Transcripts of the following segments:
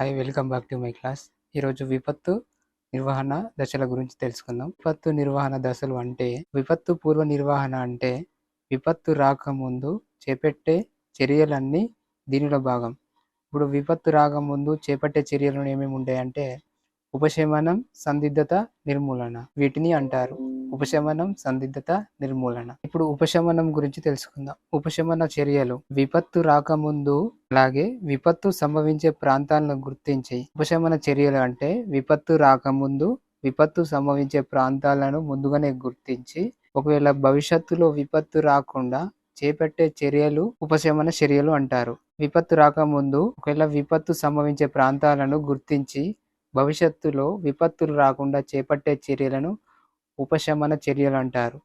Hi welcome back to my class. ఈరోజు విపత్తు నిర్వహణ దశల గురించి తెలుసుకుందాం. విపత్తు నిర్వహణ దశలు అంటే విపత్తు పూర్వ నిర్వహణ అంటే విపత్తు రాకముందు చేపట్టే చర్యలన్నీ దీనిలో భాగం. ఇప్పుడు విపత్తు రాకముందు చేపట్టే చర్యలు ఏమేమి ఉంటాయంటే ఉపశమనం సందిగ్ధత నిర్మూలన వీటిని అంటారు. ఉపశమనం సందిగ్ధత నిర్మూలన. ఇప్పుడు ఉపశమనం గురించి తెలుసుకుందాం. ఉపశమన చర్యలు. విపత్తు రాకముందు అలాగే విపత్తు సంభవించే ప్రాంతాలను గుర్తించి ఉపశమన చర్యలు అంటే విపత్తు రాకముందు విపత్తు సంభవించే ప్రాంతాలను ముందుగానే గుర్తించి ఒకవేళ భవిష్యత్తులో విపత్తు రాకుండా చేపట్టే చర్యలు ఉపశమన చర్యలు అంటారు. విపత్తు రాకముందు ఒకవేళ విపత్తు సంభవించే ప్రాంతాలను గుర్తించి భవిష్యత్తులో విపత్తులు రాకుండా చేపట్టే చర్యలను ఉపశమన చర్యలు అంటారు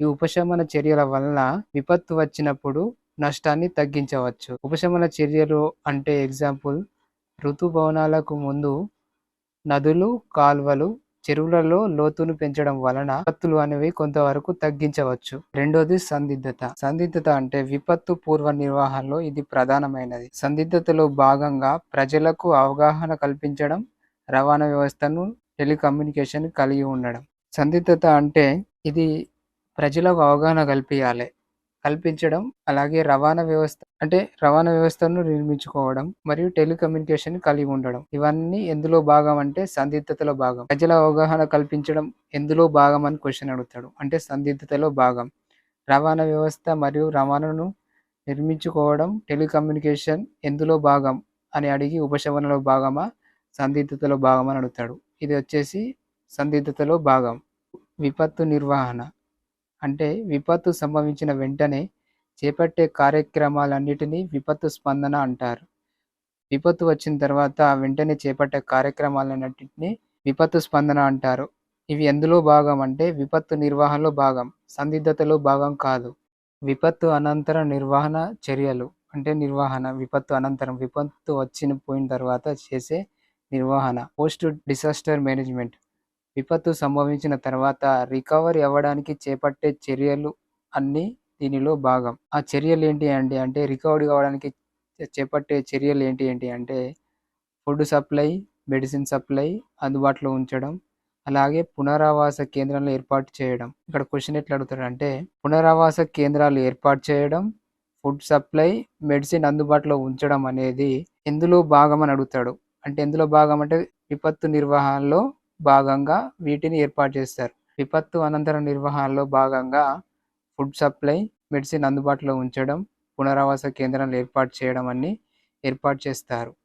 ఈ ఉపశమన చర్యల వలన విపత్తు వచ్చినప్పుడు నష్టాన్ని తగ్గించవచ్చు. ఉపశమన చర్యలు అంటే ఎగ్జాంపుల్ ఋతుభవనాలకు ముందు నదులు కాల్వలు చెరువులలో లోతును పెంచడం వలన విపత్తులు అనేవి కొంతవరకు తగ్గించవచ్చు. రెండోది సందిగ్ధత. సందిగ్ధత అంటే విపత్తు పూర్వ నిర్వహణలో ఇది ప్రధానమైనది. సందిగ్ధతలో భాగంగా ప్రజలకు అవగాహన కల్పించడం రవాణా వ్యవస్థను టెలికమ్యూనికేషన్ కలిగి ఉండడం. సందిగ్ధత అంటే ఇది ప్రజలకు అవగాహన కల్పించాలి కల్పించడం అలాగే రవాణా వ్యవస్థ అంటే రవాణా వ్యవస్థను నిర్మించుకోవడం మరియు టెలికమ్యూనికేషన్ కలిగి ఉండడం. ఇవన్నీ ఎందులో భాగం అంటే సందిగ్ధతలో భాగం. ప్రజల అవగాహన కల్పించడం ఎందులో భాగం అని క్వశ్చన్ అడుగుతాడు. అంటే సందిగ్ధతలో భాగం. రవాణా వ్యవస్థ మరియు రవాణాను నిర్మించుకోవడం టెలికమ్యూనికేషన్ ఎందులో భాగం అని అడిగి ఉపశమనలో భాగమా సందిగ్ధతలో భాగం అని అడుగుతాడు. ఇది వచ్చేసి సందిగ్ధతలో భాగం. విపత్తు నిర్వహణ. అంటే విపత్తు సంభవించిన వెంటనే చేపట్టే కార్యక్రమాలన్నిటినీ విపత్తు స్పందన అంటారు. విపత్తు వచ్చిన తర్వాత వెంటనే చేపట్టే కార్యక్రమాలన్నింటినీ విపత్తు స్పందన అంటారు. ఇవి ఎందులో భాగం అంటే విపత్తు నిర్వహణలో భాగం సందిగ్ధతలో భాగం కాదు. విపత్తు అనంతర నిర్వహణ చర్యలు అంటే నిర్వహణ విపత్తు అనంతరం విపత్తు వచ్చిన పోయిన తర్వాత చేసే నిర్వహణ. Post disaster management. విపత్తు సంభవించిన తర్వాత రికవరీ అవ్వడానికి చేపట్టే చర్యలు అన్నీ దీనిలో భాగం. ఆ చర్యలు ఏంటి అంటే అంటే రికవరీ కావడానికి చేపట్టే చర్యలు ఏంటి ఏంటి అంటే ఫుడ్ సప్లై మెడిసిన్ సప్లై అందుబాటులో ఉంచడం అలాగే పునరావాస కేంద్రాలు ఏర్పాటు చేయడం. ఇక్కడ క్వశ్చన్ ఎట్లా అడుగుతాడు అంటే పునరావాస కేంద్రాలు ఏర్పాటు చేయడం ఫుడ్ సప్లై మెడిసిన్ అందుబాటులో ఉంచడం అనేది ఎందులో భాగం అని అడుగుతాడు. అంటే ఎందులో భాగం అంటే విపత్తు నిర్వహణలో భాగంగా వీటిని ఏర్పాటు చేస్తారు. విపత్తు అనంతర నిర్వహణలో భాగంగా ఫుడ్ సప్లై మెడిసిన్ అందుబాటులో ఉంచడం పునరావాస కేంద్రాలు ఏర్పాటు చేయడం అన్ని ఏర్పాటు చేస్తారు.